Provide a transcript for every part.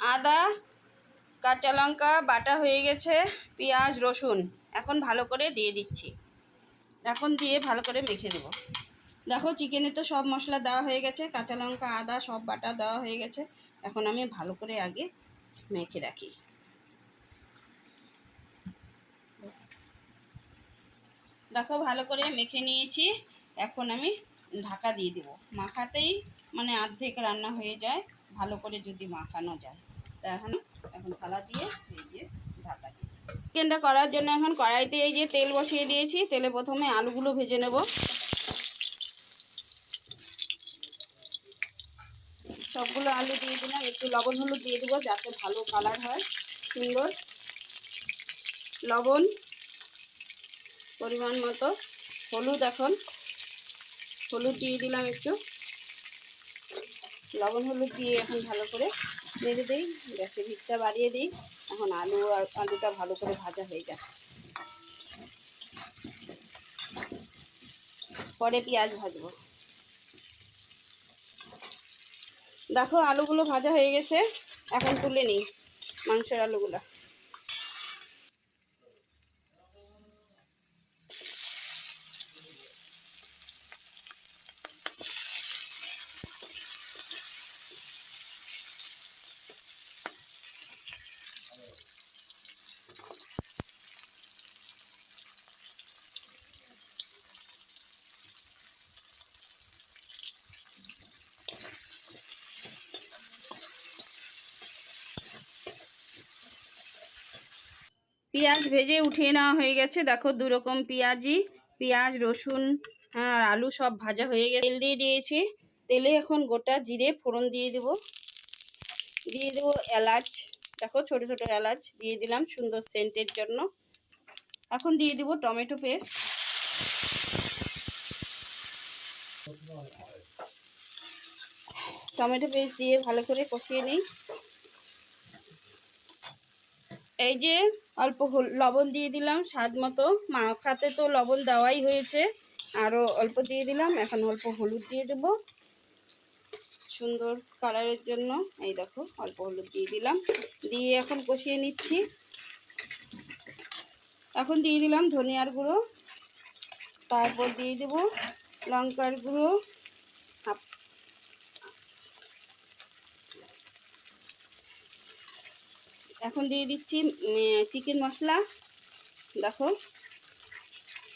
আদা, কাঁচা লঙ্কা, বাটা হয়ে গেছে, পেঁয়াজ, রসুন। এখন ভালো করে দিয়ে দিচ্ছি। এখন দিয়ে ভালো করে মেখে দেবো দেখো, চিকেনে তো সব মশলা দেওয়া হয়ে গেছে। কাঁচা লঙ্কা, আদা, সব বাটা দেওয়া হয়ে গেছে। এখন আমি ভালো করে আগে মেখে রাখি। দেখো, ভালো করে মেখে নিয়েছি। এখন আমি ঢাকা দিয়ে দেবো। মাখাতেই মানে অর্ধেক রান্না হয়ে যায়। ভালো করে যদি মাখানো যায়। তা এখন এখন থালা দিয়ে এই যে ঢাকা দিয়ে। চিকেনটা করার জন্য এখন কড়াইতে এই যে তেল বসিয়ে দিয়েছি। তেলে প্রথমে আলুগুলো ভেজে নেব। সবগুলো আলু দিয়ে দিলাম। একটু লবণ হলুদ দিয়ে দেবো যাতে ভালো কালার হয়। সুন্দর। লবণ পরিমাণ মতো। হলুদ এখন। হলুদ দিয়ে দিলাম একটু। লবণ হলুদ দিয়ে এখন ভালো করে নেড়ে দিই, গ্যাসের ভিতটা বাড়িয়ে দিই। এখন আলু আর আলুটা ভালো করে ভাজা হয়ে যায় পরে পেঁয়াজ ভাজবো। দেখো আলুগুলো ভাজা হয়ে গেছে, এখন তুলে নিই মাংসের আলুগুলো। পেঁয়াজ ভেজে উঠিয়ে নেওয়া হয়ে গেছে। দেখো দু রকম পেঁয়াজি, পেঁয়াজ, রসুন আর আলু সব ভাজা হয়ে গেছে। তেল দিয়ে দিয়েছি। তেলে এখন গোটা জিরে, ফোড়ন দিয়ে দেবো। দিয়ে দেবো এলাচ। দেখো ছোট ছোট এলাচ দিয়ে দিলাম সুন্দর সেন্টের জন্য। এখন দিয়ে দেবো টমেটো পেস্ট। টমেটো পেস্ট দিয়ে ভালো করে কষিয়ে নিই। এই যে অল্প লবণ দিয়ে দিলাম, স্বাদ মতো। মাখাতে তো লবণ দেওয়াই হয়েছে। আরও অল্প দিয়ে দিলাম, এখন অল্প হলুদ দিয়ে দেব। সুন্দর কালারের জন্য, এই দেখো, অল্প হলুদ দিয়ে দিলাম। দিয়ে এখন কষিয়ে নিচ্ছি। এখন দিয়ে দিলাম ধনিয়ার গুঁড়ো। তারপর দিয়ে দেব লঙ্কার গুঁড়ো এখন দিয়ে দিচ্ছি চিকেন মশলা। দেখো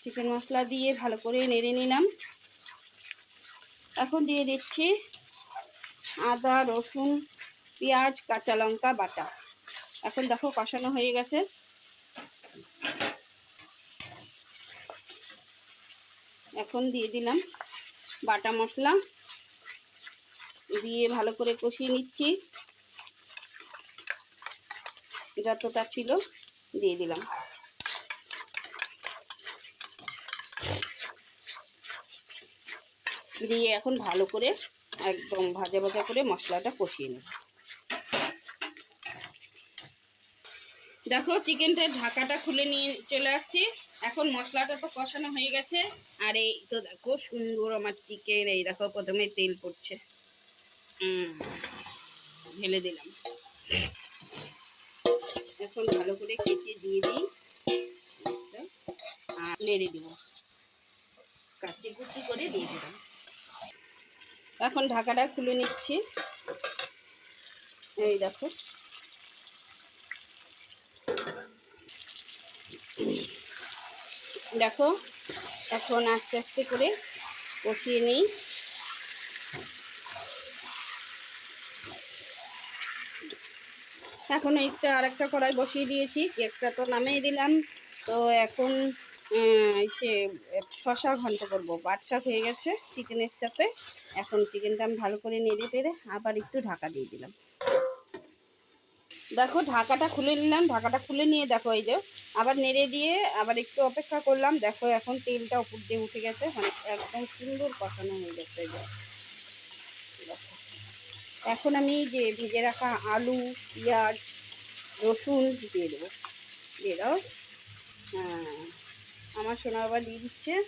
চিকেন মশলা দিয়ে ভালো করে নেড়ে নিলাম। এখন দিয়ে দিচ্ছি আদা, রসুন, পেঁয়াজ, কাঁচা লঙ্কা, বাটা। এখন দেখো কষানো হয়ে গেছে। এখন দিয়ে দিলাম বাটা মশলা। দিয়ে ভালো করে কষিয়ে নিচ্ছি। যতটা ছিল, দিয়ে দিলাম। দিয়ে এখন ভালো করে একদম ভাজা ভাজা করে মশলাটা কষিয়ে নেব। দেখো, চিকেনটা ঢাকাটা খুলে নিয়ে চলে আসছি। এখন মশলাটা তো কষানো হয়ে গেছে। আর এই তো দেখো, সুন্দর আমার চিকেন, এই দেখো, প্রথমে তেল পড়ছে। হুম ঢেলে দিলাম। এখন ভালো করে কেটে দিয়ে দিই। আর নেড়ে দেব। কাচি কুচি করে দিয়ে দিলাম। এখন ঢাকাটা খুলে নিচ্ছি। এই দেখো। দেখো, এখন আস্তে আস্তে করে কষিয়ে নিই। এখন একটা আরেকটা কড়াই বসিয়ে দিয়েছি কেকটা তো নামিয়ে দিলাম। তো এখন সে শশা ঘন্ট করব। বাদশাক হয়ে গেছে, চিকেনের সাথে। এখন চিকেনটা আমি ভালো করে নেড়ে টেড়ে আবার একটু ঢাকা দিয়ে দিলাম। দেখো, ঢাকাটা খুলে নিলাম। ঢাকাটা খুলে নিয়ে দেখো এই যে, আবার নেড়ে দিয়ে আবার একটু অপেক্ষা করলাম। দেখো, এখন তেলটা উপর দিয়ে উঠে গেছে। মানে একদম সুন্দর কষানো হয়ে গেছে এই যে। দেখো। এখন আমি যে ভেজে রাখা আলু, পেঁয়াজ, রসুন দিয়ে দেবো। দিয়ে দাও। হ্যাঁ আমার সোনা বাবা দিয়ে দিচ্ছে।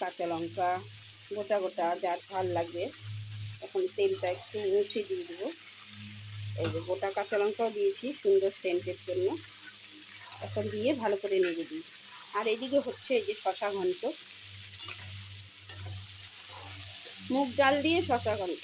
কাঁচা লঙ্কা, গোটা গোটা যার ঝাল লাগবে। এখন তেলটা একটু মুছে দিয়ে দেবো। এই যে গোটা কাঁচা লঙ্কাও দিয়েছি সুন্দর সেন্টের জন্য। এখন দিয়ে ভালো করে নেড়ে দিই। আর এদিকে হচ্ছে এই যে শশা ঘন্ট। মুগ ডাল দিয়ে শশা ঘন্ট